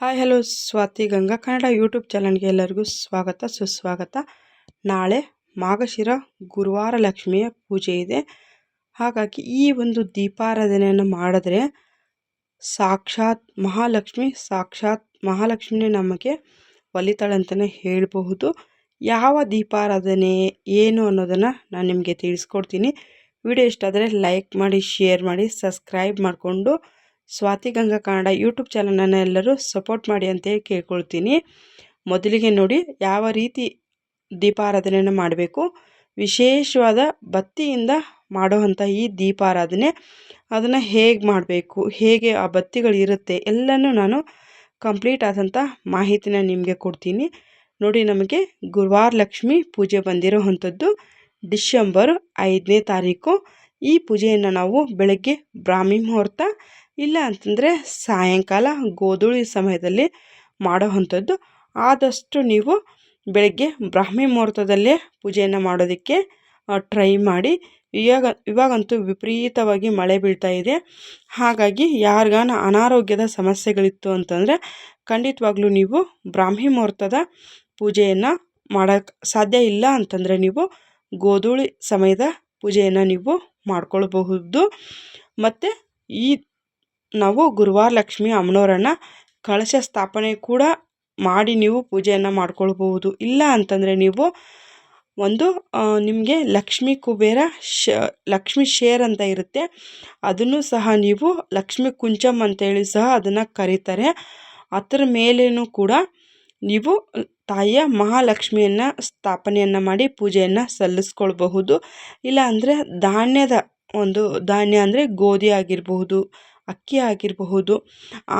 Hi, hello, Swathi Ganga Kannada YouTube ಚಾನಲ್ಗೆ ಎಲ್ಲರಿಗೂ ಸ್ವಾಗತ, ಸುಸ್ವಾಗತ. ನಾಳೆ ಮಾಘಶಿರ ಗುರುವಾರ ಲಕ್ಷ್ಮಿಯ ಪೂಜೆ ಇದೆ. ಹಾಗಾಗಿ ಈ ಒಂದು ದೀಪಾರಾಧನೆಯನ್ನು ಮಾಡಿದ್ರೆ ಸಾಕ್ಷಾತ್ ಮಹಾಲಕ್ಷ್ಮಿ, ಸಾಕ್ಷಾತ್ ಮಹಾಲಕ್ಷ್ಮಿನೇ ನಮಗೆ ಒಲಿತಾಳಂತಲೇ ಹೇಳಬಹುದು. ಯಾವ ದೀಪಾರಾಧನೆ, ಏನು ಅನ್ನೋದನ್ನು ನಾನು ನಿಮಗೆ ತಿಳಿಸ್ಕೊಡ್ತೀನಿ. ವಿಡಿಯೋ ಇಷ್ಟ ಆದರೆ ಲೈಕ್ ಮಾಡಿ, ಶೇರ್ ಮಾಡಿ, ಸಬ್ಸ್ಕ್ರೈಬ್ ಮಾಡಿಕೊಂಡು ಸ್ವಾತಿ ಗಂಗಾ ಕನ್ನಡ ಯೂಟ್ಯೂಬ್ ಚಾನಲನ್ನು ಎಲ್ಲರೂ ಸಪೋರ್ಟ್ ಮಾಡಿ ಅಂತ ಕೇಳ್ಕೊಳ್ತೀನಿ. ಮೊದಲಿಗೆ ನೋಡಿ ಯಾವ ರೀತಿ ದೀಪಾರಾಧನೆಯನ್ನು ಮಾಡಬೇಕು. ವಿಶೇಷವಾದ ಬತ್ತಿಯಿಂದ ಮಾಡುವಂಥ ಈ ದೀಪಾರಾಧನೆ, ಅದನ್ನು ಹೇಗೆ ಮಾಡಬೇಕು, ಹೇಗೆ ಆ ಬತ್ತಿಗಳು ಇರುತ್ತೆ, ಎಲ್ಲನೂ ನಾನು ಕಂಪ್ಲೀಟ್ ಆದಂಥ ಮಾಹಿತಿನ ನಿಮಗೆ ಕೊಡ್ತೀನಿ. ನೋಡಿ ನಮಗೆ ಗುರುವಾರ ಲಕ್ಷ್ಮಿ ಪೂಜೆ ಬಂದಿರುವಂಥದ್ದು ಡಿಸೆಂಬರ್ ಐದನೇ ತಾರೀಕು. ಈ ಪೂಜೆಯನ್ನು ನಾವು ಬೆಳಗ್ಗೆ ಬ್ರಾಹ್ಮಿ ಮುಹೂರ್ತ ಇಲ್ಲ ಅಂತಂದರೆ ಸಾಯಂಕಾಲ ಗೋಧೂಳಿ ಸಮಯದಲ್ಲಿ ಮಾಡೋವಂಥದ್ದು ಆದಷ್ಟು ನೀವು ಬೆಳಗ್ಗೆ ಬ್ರಾಹ್ಮಿ ಮುಹೂರ್ತದಲ್ಲೇ ಪೂಜೆಯನ್ನು ಮಾಡೋದಕ್ಕೆ ಟ್ರೈ ಮಾಡಿ. ಇವಾಗ, ಇವಾಗಂತೂ ವಿಪರೀತವಾಗಿ ಮಳೆ ಬೀಳ್ತಾ ಇದೆ. ಹಾಗಾಗಿ ಯಾರಿಗಾನ ಅನಾರೋಗ್ಯದ ಸಮಸ್ಯೆಗಳಿತ್ತು ಅಂತಂದರೆ ಖಂಡಿತವಾಗ್ಲೂ ನೀವು ಬ್ರಾಹ್ಮಿ ಮುಹೂರ್ತದ ಪೂಜೆಯನ್ನು ಮಾಡೋಕ್ಕೆ ಸಾಧ್ಯ ಇಲ್ಲ ಅಂತಂದರೆ ನೀವು ಗೋಧೂಳಿ ಸಮಯದ ಪೂಜೆಯನ್ನು ನೀವು ಮಾಡ್ಕೊಳ್ಬಹುದು. ಮತ್ತು ಈ ನಾವು ಗುರುವಾರ ಲಕ್ಷ್ಮಿ ಅಮ್ಮನವರನ್ನು ಕಳಶ ಸ್ಥಾಪನೆ ಕೂಡ ಮಾಡಿ ನೀವು ಪೂಜೆಯನ್ನು ಮಾಡ್ಕೊಳ್ಬಹುದು. ಇಲ್ಲ ಅಂತಂದರೆ ನೀವು ಒಂದು ನಿಮಗೆ ಲಕ್ಷ್ಮಿ ಕುಬೇರ ಶ, ಲಕ್ಷ್ಮಿ ಶೇರ್ ಅಂತ ಇರುತ್ತೆ. ಅದನ್ನು ಸಹ ನೀವು ಲಕ್ಷ್ಮಿ ಕುಂಚಮ್ ಅಂತೇಳಿ ಸಹ ಅದನ್ನು ಕರೀತಾರೆ. ಅದರ ಮೇಲೇನೂ ಕೂಡ ನೀವು ತಾಯಿಯ ಮಹಾಲಕ್ಷ್ಮಿಯನ್ನು ಸ್ಥಾಪನೆಯನ್ನು ಮಾಡಿ ಪೂಜೆಯನ್ನು ಸಲ್ಲಿಸ್ಕೊಳ್ಬಹುದು. ಇಲ್ಲ ಅಂದರೆ ಧಾನ್ಯದ ಒಂದು ಧಾನ್ಯ ಅಂದರೆ ಗೋಧಿ ಆಗಿರಬಹುದು. ಅಕ್ಕಿ ಆಗಿರಬಹುದು.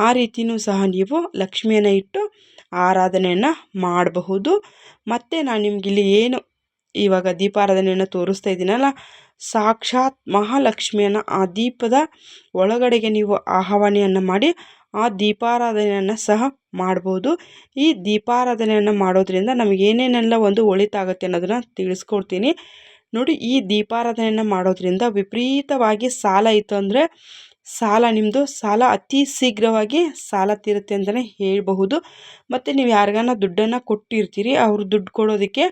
ಆ ರೀತಿಯೂ ಸಹ ನೀವು ಲಕ್ಷ್ಮಿಯನ್ನು ಇಟ್ಟು ಆರಾಧನೆಯನ್ನು ಮಾಡಬಹುದು. ಮತ್ತು ನಾನು ನಿಮಗಿಲ್ಲಿ ಏನು ಇವಾಗ ದೀಪಾರಾಧನೆಯನ್ನು ತೋರಿಸ್ತಾ ಇದ್ದೀನಲ್ಲ ಸಾಕ್ಷಾತ್ ಮಹಾಲಕ್ಷ್ಮಿಯನ್ನು ಆ ದೀಪದ ಒಳಗಡೆಗೆ ನೀವು ಆಹ್ವಾನೆಯನ್ನು ಮಾಡಿ ಆ ದೀಪಾರಾಧನೆಯನ್ನು ಸಹ ಮಾಡ್ಬೋದು ಈ ದೀಪಾರಾಧನೆಯನ್ನು ಮಾಡೋದ್ರಿಂದ ನಮಗೇನೇನೆಲ್ಲ ಒಂದು ಒಳಿತಾಗುತ್ತೆ ಅನ್ನೋದನ್ನು ತಿಳಿಸ್ಕೊಡ್ತೀನಿ. ನೋಡಿ, ಈ ದೀಪಾರಾಧನೆಯನ್ನು ಮಾಡೋದ್ರಿಂದ ವಿಪರೀತವಾಗಿ ಸಾಲ ಇತ್ತು ಅಂದರೆ ಸಾಲ ನಿಮ್ಮದು ಸಾಲ ಅತಿ ಶೀಘ್ರವಾಗಿ ಸಾಲ ತೀರುತ್ತೆ ಅಂತಲೇ ಹೇಳಬಹುದು. ಮತ್ತು ನೀವು ಯಾರಿಗಾನ ದುಡ್ಡನ್ನು ಕೊಟ್ಟಿರ್ತೀರಿ, ಅವರು ದುಡ್ಡು ಕೊಡೋದಕ್ಕೆ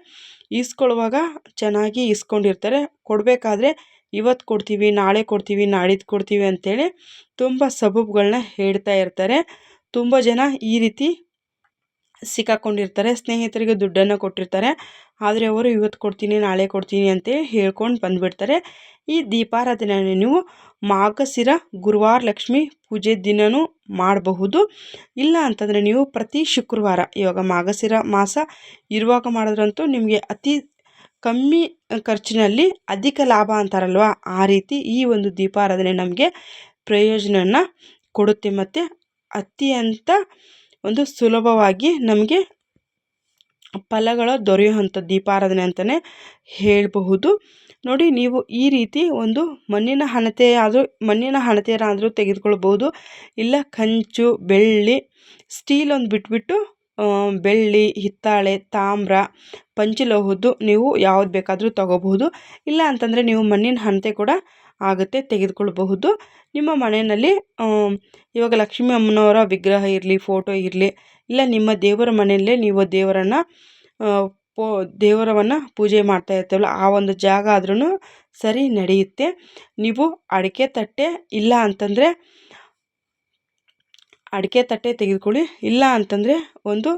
ಈಸ್ಕೊಳ್ಳುವಾಗ ಚೆನ್ನಾಗಿ ಈಸ್ಕೊಂಡಿರ್ತಾರೆ. ಕೊಡಬೇಕಾದ್ರೆ ಇವತ್ತು ಕೊಡ್ತೀವಿ, ನಾಳೆ ಕೊಡ್ತೀವಿ ನಾಡಿದ್ದು ಕೊಡ್ತೀವಿ ಅಂಥೇಳಿ ತುಂಬ ಸಬೂಬ್ಗಳನ್ನ ಹೇಳ್ತಾ ಇರ್ತಾರೆ. ತುಂಬ ಜನ ಈ ರೀತಿ ಸಿಕ್ಕಾಕೊಂಡಿರ್ತಾರೆ, ಸ್ನೇಹಿತರಿಗೆ ದುಡ್ಡನ್ನು ಕೊಟ್ಟಿರ್ತಾರೆ. ಆದರೆ ಅವರು ಇವತ್ತು ಕೊಡ್ತೀನಿ, ನಾಳೆ ಕೊಡ್ತೀನಿ ಅಂತೇಳಿ ಹೇಳ್ಕೊಂಡು ಬಂದುಬಿಡ್ತಾರೆ. ಈ ದೀಪಾರಾಧನೆಯನ್ನು ನೀವು ಮಾಘಸಿರ ಗುರುವಾರ, ಲಕ್ಷ್ಮಿ ಪೂಜೆ ದಿನವೂ ಮಾಡಬಹುದು. ಇಲ್ಲ ಅಂತಂದರೆ ನೀವು ಪ್ರತಿ ಶುಕ್ರವಾರ, ಇವಾಗ ಮಾಘಶಿರ ಮಾಸ ಇರುವಾಗ ಮಾಡಿದ್ರಂತೂ ನಿಮಗೆ ಅತಿ ಕಮ್ಮಿ ಖರ್ಚಿನಲ್ಲಿ ಅಧಿಕ ಲಾಭ ಅಂತಾರಲ್ವ? ಆ ರೀತಿ ಈ ಒಂದು ದೀಪಾರಾಧನೆ ನಮಗೆ ಪ್ರಯೋಜನನ ಕೊಡುತ್ತೆ ಮತ್ತು ಅತ್ಯಂತ ಒಂದು ಸುಲಭವಾಗಿ ನಮಗೆ ಫಲಗಳು ದೊರೆಯುವಂಥ ದೀಪಾರಾಧನೆ ಅಂತಲೇ ಹೇಳಬಹುದು. ನೋಡಿ, ನೀವು ಈ ರೀತಿ ಒಂದು ಮಣ್ಣಿನ ಹಣತೆ ಆದರೂ ಮಣ್ಣಿನ ಹಣತೆಯನ್ನಾದರೂ ತೆಗೆದುಕೊಳ್ಬೋದು ಇಲ್ಲ, ಕಂಚು, ಬೆಳ್ಳಿ, ಸ್ಟೀಲ್ ಒಂದು ಬಿಟ್ಬಿಟ್ಟು ಬೆಳ್ಳಿ, ಹಿತ್ತಾಳೆ, ತಾಮ್ರ, ಪಂಚಲೋಹದ್ದು ನೀವು ಯಾವ್ದು ಬೇಕಾದರೂ ತಗೋಬಹುದು. ಇಲ್ಲ ಅಂತಂದರೆ ನೀವು ಮಣ್ಣಿನ ಹಣತೆ ಕೂಡ ಆಗುತ್ತೆ, ತೆಗೆದುಕೊಳ್ಬಹುದು. ನಿಮ್ಮ ಮನೆಯಲ್ಲಿ ಇವಾಗ ಲಕ್ಷ್ಮೀ ಅಮ್ಮನವರ ವಿಗ್ರಹ ಇರಲಿ, ಫೋಟೋ ಇರಲಿ, ಇಲ್ಲ ನಿಮ್ಮ ದೇವರ ಮನೆಯಲ್ಲೇ ನೀವು ದೇವರನ್ನು ಪೋ, ದೇವರವನ್ನು ಪೂಜೆ ಮಾಡ್ತಾ ಇರ್ತೇವಲ್ಲ, ಆ ಒಂದು ಜಾಗ ಆದ್ರೂ ಸರಿ ನಡೆಯುತ್ತೆ. ನೀವು ಅಡಿಕೆ ತಟ್ಟೆ ಇಲ್ಲ ಅಂತಂದರೆ, ಅಡಿಕೆ ತಟ್ಟೆ ತೆಗೆದುಕೊಳ್ಳಿ. ಇಲ್ಲ ಅಂತಂದರೆ ಒಂದು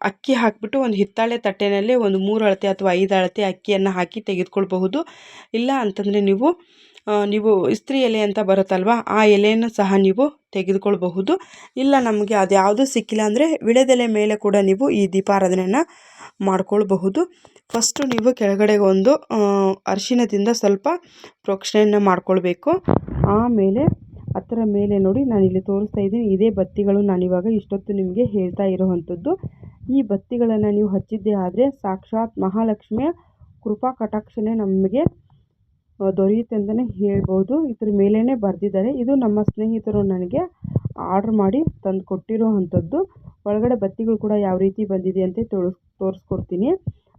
ಅಕ್ಕಿ ಹಾಕಿಬಿಟ್ಟು ಒಂದು ಹಿತ್ತಾಳೆ ತಟ್ಟೆಯಲ್ಲಿ ಒಂದು ಮೂರು ಅಳತೆ ಅಥವಾ ಐದು ಅಳತೆ ಅಕ್ಕಿಯನ್ನು ಹಾಕಿ ತೆಗೆದುಕೊಳ್ಬಹುದು. ಇಲ್ಲ ಅಂತಂದರೆ ನೀವು ನೀವು ಇಸ್ತ್ರಿ ಎಲೆ ಅಂತ ಬರುತ್ತಲ್ವ, ಆ ಎಲೆಯನ್ನು ಸಹ ನೀವು ತೆಗೆದುಕೊಳ್ಬಹುದು. ಇಲ್ಲ, ನಮಗೆ ಅದು ಯಾವುದೂ ಸಿಕ್ಕಿಲ್ಲ ಅಂದರೆ ವಿಳೆದೆಲೆ ಮೇಲೆ ಕೂಡ ನೀವು ಈ ದೀಪಾರಾಧನೆಯನ್ನು ಮಾಡ್ಕೊಳ್ಬಹುದು. ಫಸ್ಟು ನೀವು ಕೆಳಗಡೆ ಒಂದು ಅರಿಶಿಣದಿಂದ ಸ್ವಲ್ಪ ಪ್ರೋಕ್ಷಣೆಯನ್ನು ಮಾಡ್ಕೊಳ್ಬೇಕು. ಆಮೇಲೆ ಅದರ ಮೇಲೆ ನೋಡಿ ನಾನು ಇಲ್ಲಿ ತೋರಿಸ್ತಾ ಇದ್ದೀನಿ, ಇದೇ ಬತ್ತಿಗಳು ನಾನಿವಾಗ ಇಷ್ಟೊತ್ತು ನಿಮಗೆ ಹೇಳ್ತಾ ಇರೋವಂಥದ್ದು. ಈ ಬತ್ತಿಗಳನ್ನು ನೀವು ಹಚ್ಚಿದ್ದೇ ಆದರೆ ಸಾಕ್ಷಾತ್ ಮಹಾಲಕ್ಷ್ಮಿಯ ಕೃಪಾ ಕಟಾಕ್ಷನೇ ನಮಗೆ ದೊರೆಯುತ್ತೆ ಅಂತಲೇ ಹೇಳ್ಬೋದು. ಇದ್ರ ಮೇಲೇ ಬರೆದಿದ್ದಾರೆ. ಇದು ನಮ್ಮ ಸ್ನೇಹಿತರು ನನಗೆ ಆರ್ಡ್ರ್ ಮಾಡಿ ತಂದು ಕೊಟ್ಟಿರೋ ಅಂಥದ್ದು ಒಳಗಡೆ ಬತ್ತಿಗಳು ಕೂಡ ಯಾವ ರೀತಿ ಬಂದಿದೆ ಅಂತ ತೋರಿಸ್, ತೋರಿಸ್ಕೊಡ್ತೀನಿ.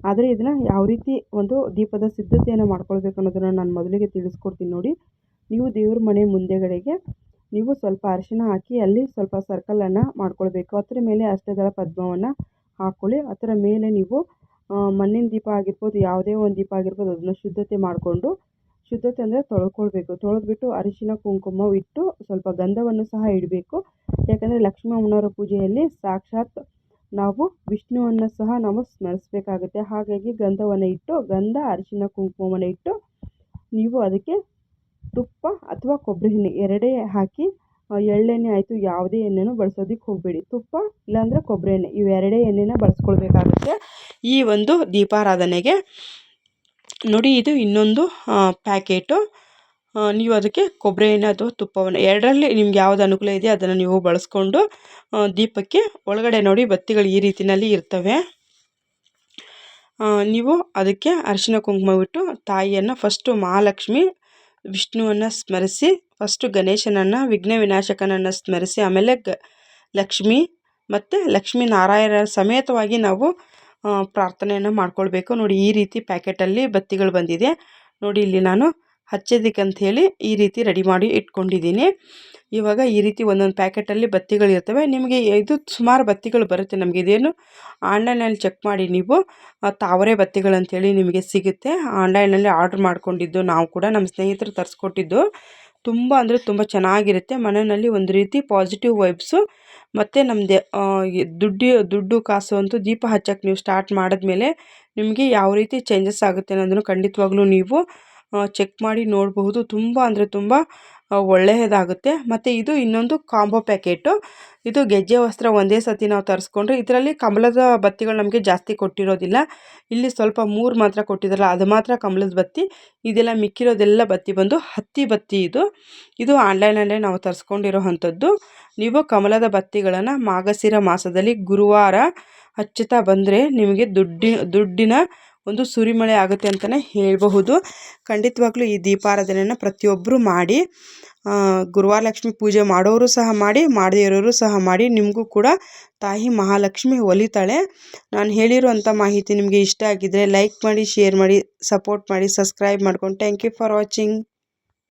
ಆದರೆ ಇದನ್ನು ಯಾವ ರೀತಿ ಒಂದು ದೀಪದ ಸಿದ್ಧತೆಯನ್ನು ಮಾಡ್ಕೊಳ್ಬೇಕು ಅನ್ನೋದನ್ನು ನಾನು ಮೊದಲಿಗೆ ತಿಳಿಸ್ಕೊಡ್ತೀನಿ ನೋಡಿ. ನೀವು ದೇವ್ರ ಮನೆ ಮುಂದೆಗಡೆಗೆ ನೀವು ಸ್ವಲ್ಪ ಅರಿಶಿನ ಹಾಕಿ ಅಲ್ಲಿ ಸ್ವಲ್ಪ ಸರ್ಕಲನ್ನು ಮಾಡ್ಕೊಳ್ಬೇಕು. ಅದರ ಮೇಲೆ ಅಷ್ಟದಳ ಪದ್ಮವನ್ನು ಹಾಕ್ಕೊಳ್ಳಿ ಅದರ ಮೇಲೆ ನೀವು ಮಣ್ಣಿನ ದೀಪ ಆಗಿರ್ಬೋದು, ಯಾವುದೇ ಒಂದು ದೀಪ ಆಗಿರ್ಬೋದು, ಅದನ್ನು ಶುದ್ಧತೆ ಮಾಡಿಕೊಂಡು ಶುದ್ಧತೆ ಅಂದರೆ ತೊಳ್ಕೊಳ್ಬೇಕು. ತೊಳೆದ್ಬಿಟ್ಟು ಅರಿಶಿನ ಕುಂಕುಮ ಇಟ್ಟು ಸ್ವಲ್ಪ ಗಂಧವನ್ನು ಸಹ ಇಡಬೇಕು. ಯಾಕಂದರೆ ಲಕ್ಷ್ಮೀ ಅಮ್ಮನವರ ಪೂಜೆಯಲ್ಲಿ ಸಾಕ್ಷಾತ್ ನಾವು ವಿಷ್ಣುವನ್ನು ಸಹ ನಾವು ಸ್ಮರಿಸಬೇಕಾಗುತ್ತೆ. ಹಾಗಾಗಿ ಗಂಧವನ್ನು ಇಟ್ಟು, ಗಂಧ, ಅರಿಶಿನ, ಕುಂಕುಮವನ್ನು ಇಟ್ಟು ನೀವು ಅದಕ್ಕೆ ತುಪ್ಪ ಅಥವಾ ಕೊಬ್ಬರಿ ಎಣ್ಣೆ ಎರಡೇ ಹಾಕಿ ಎಳ್ಳೆಣ್ಣೆ ಆಯಿತು ಯಾವುದೇ ಎಣ್ಣೆನೂ ಬಳಸೋದಕ್ಕೆ ಹೋಗಬೇಡಿ. ತುಪ್ಪ ಇಲ್ಲಾಂದರೆ ಕೊಬ್ಬರಿ ಎಣ್ಣೆ ಇವೆರಡೇ ಎಣ್ಣೆನ ಬಳಸ್ಕೊಳ್ಬೇಕಾಗುತ್ತೆ. ಈ ಒಂದು ದೀಪಾರಾಧನೆಗೆ ನೋಡಿ, ಇದು ಇನ್ನೊಂದು ಪ್ಯಾಕೆಟು. ನೀವು ಅದಕ್ಕೆ ಕೊಬ್ಬರಿ ಎಣ್ಣೆ ಅಥವಾ ತುಪ್ಪವನ್ನು, ಎರಡರಲ್ಲಿ ನಿಮ್ಗೆ ಯಾವ್ದು ಅನುಕೂಲ ಇದೆ ಅದನ್ನು ನೀವು ಬಳಸ್ಕೊಂಡು ದೀಪಕ್ಕೆ ಒಳಗಡೆ ನೋಡಿ ಬತ್ತಿಗಳು ಈ ರೀತಿಯಲ್ಲಿ ಇರ್ತವೆ. ನೀವು ಅದಕ್ಕೆ ಅರಿಶಿನ ಕುಂಕುಮ ಬಿಟ್ಟು ತಾಯಿಯನ್ನು ಫಸ್ಟು ಮಹಾಲಕ್ಷ್ಮಿ ವಿಷ್ಣುವನ್ನು ಸ್ಮರಿಸಿ ಫಸ್ಟು ಗಣೇಶನನ್ನು, ವಿಘ್ನ ವಿನಾಶಕನನ್ನು ಸ್ಮರಿಸಿ, ಆಮೇಲೆ ಗ, ಲಕ್ಷ್ಮಿ ಮತ್ತು ಲಕ್ಷ್ಮಿ ನಾರಾಯಣ ಸಮೇತವಾಗಿ ನಾವು ಪ್ರಾರ್ಥನೆಯನ್ನು ಮಾಡ್ಕೊಳ್ಬೇಕು. ನೋಡಿ, ಈ ರೀತಿ ಪ್ಯಾಕೆಟಲ್ಲಿ ಬತ್ತಿಗಳು ಬಂದಿದೆ. ನೋಡಿ, ಇಲ್ಲಿ ನಾನು ಹಚ್ಚೋದಕ್ಕಂಥೇಳಿ ಈ ರೀತಿ ರೆಡಿ ಮಾಡಿ ಇಟ್ಕೊಂಡಿದ್ದೀನಿ. ಇವಾಗ ಈ ರೀತಿ ಒಂದೊಂದು ಪ್ಯಾಕೆಟಲ್ಲಿ ಬತ್ತಿಗಳಿರ್ತವೆ ನಿಮಗೆ ಇದು ಸುಮಾರು ಬತ್ತಿಗಳು ಬರುತ್ತೆ ನಮಗೆ. ಇದೇನು ಆನ್ಲೈನಲ್ಲಿ ಚೆಕ್ ಮಾಡಿ ನೀವು ತಾವರೆ ಬತ್ತಿಗಳಂಥೇಳಿ ನಿಮಗೆ ಸಿಗುತ್ತೆ. ಆನ್ಲೈನಲ್ಲಿ ಆರ್ಡ್ರ್ ಮಾಡಿಕೊಂಡಿದ್ದು ನಾವು ಕೂಡ, ನಮ್ಮ ಸ್ನೇಹಿತರು ತರಿಸ್ಕೊಟ್ಟಿದ್ದು. ತುಂಬ ಅಂದರೆ ತುಂಬ ಚೆನ್ನಾಗಿರುತ್ತೆ. ಮನೆಯಲ್ಲಿ ಒಂದು ರೀತಿ ಪಾಸಿಟಿವ್ ವೈಬ್ಸು ಮತ್ತು ನಮ್ಮದೇ ದುಡ್ಡು ದುಡ್ಡು ಕಾಸು ಅಂತೂ ದೀಪ ಹಚ್ಚಕ್ಕೆ ನೀವು ಸ್ಟಾರ್ಟ್ ಮಾಡಿದ್ಮೇಲೆ ನಿಮಗೆ ಯಾವ ರೀತಿ ಚೇಂಜಸ್ ಆಗುತ್ತೆ ಅನ್ನೋದನ್ನು ಖಂಡಿತವಾಗ್ಲೂ ನೀವು ಚೆಕ್ ಮಾಡಿ ನೋಡಬಹುದು. ತುಂಬ ಅಂದರೆ ತುಂಬ ಒಳ್ಳೆಯದಾಗುತ್ತೆ. ಮತ್ತು ಇದು ಇನ್ನೊಂದು ಕಾಂಬೋ ಪ್ಯಾಕೆಟು. ಇದು ಗೆಜ್ಜೆ ವಸ್ತ್ರ ಒಂದೇ ಸತಿ ನಾವು ತರಿಸ್ಕೊಂಡ್ರೆ ಇದರಲ್ಲಿ ಕಮಲದ ಬತ್ತಿಗಳು ನಮಗೆ ಜಾಸ್ತಿ ಕೊಟ್ಟಿರೋದಿಲ್ಲ. ಇಲ್ಲಿ ಸ್ವಲ್ಪ ಮೂರು ಮಾತ್ರ ಕೊಟ್ಟಿದ್ದಾರಲ್ಲ ಅದು ಮಾತ್ರ ಕಮಲದ ಬತ್ತಿ. ಇದೆಲ್ಲ ಮಿಕ್ಕಿರೋದೆಲ್ಲ ಬತ್ತಿ ಬಂದು ಹತ್ತಿ ಬತ್ತಿ ಇದು. ಇದು ಆನ್ಲೈನಲ್ಲೇ ನಾವು ತರಿಸ್ಕೊಂಡಿರೋ ಅಂಥದ್ದು. ನೀವು ಕಮಲದ ಬತ್ತಿಗಳನ್ನು ಮಾಗಸಿರ ಮಾಸದಲ್ಲಿ ಗುರುವಾರ ಹಚ್ಚುತ್ತಾ ಬಂದರೆ ನಿಮಗೆ ದುಡ್ಡಿ, ದುಡ್ಡಿನ ಒಂದು ಸುರಿಮಳೆ ಆಗುತ್ತೆ ಅಂತಲೇ ಹೇಳಬಹುದು. ಖಂಡಿತವಾಗ್ಲೂ ಈ ದೀಪಾರಾಧನೆಯನ್ನು ಪ್ರತಿಯೊಬ್ಬರು ಮಾಡಿ ಗುರುವಾರ ಲಕ್ಷ್ಮಿ ಪೂಜೆ ಮಾಡೋರು ಸಹ ಮಾಡಿ, ಮಾಡದೇ ಇರೋರು ಸಹ ಮಾಡಿ, ನಿಮಗೂ ಕೂಡ ತಾಯಿ ಮಹಾಲಕ್ಷ್ಮಿ ಒಲಿತಾಳೆ. ನಾನು ಹೇಳಿರುವಂಥ ಮಾಹಿತಿ ನಿಮಗೆ ಇಷ್ಟ ಆಗಿದ್ದರೆ ಲೈಕ್ ಮಾಡಿ ಶೇರ್ ಮಾಡಿ ಸಪೋರ್ಟ್ ಮಾಡಿ ಸಬ್ಸ್ಕ್ರೈಬ್ ಮಾಡ್ಕೊಂಡು. Thank you for watching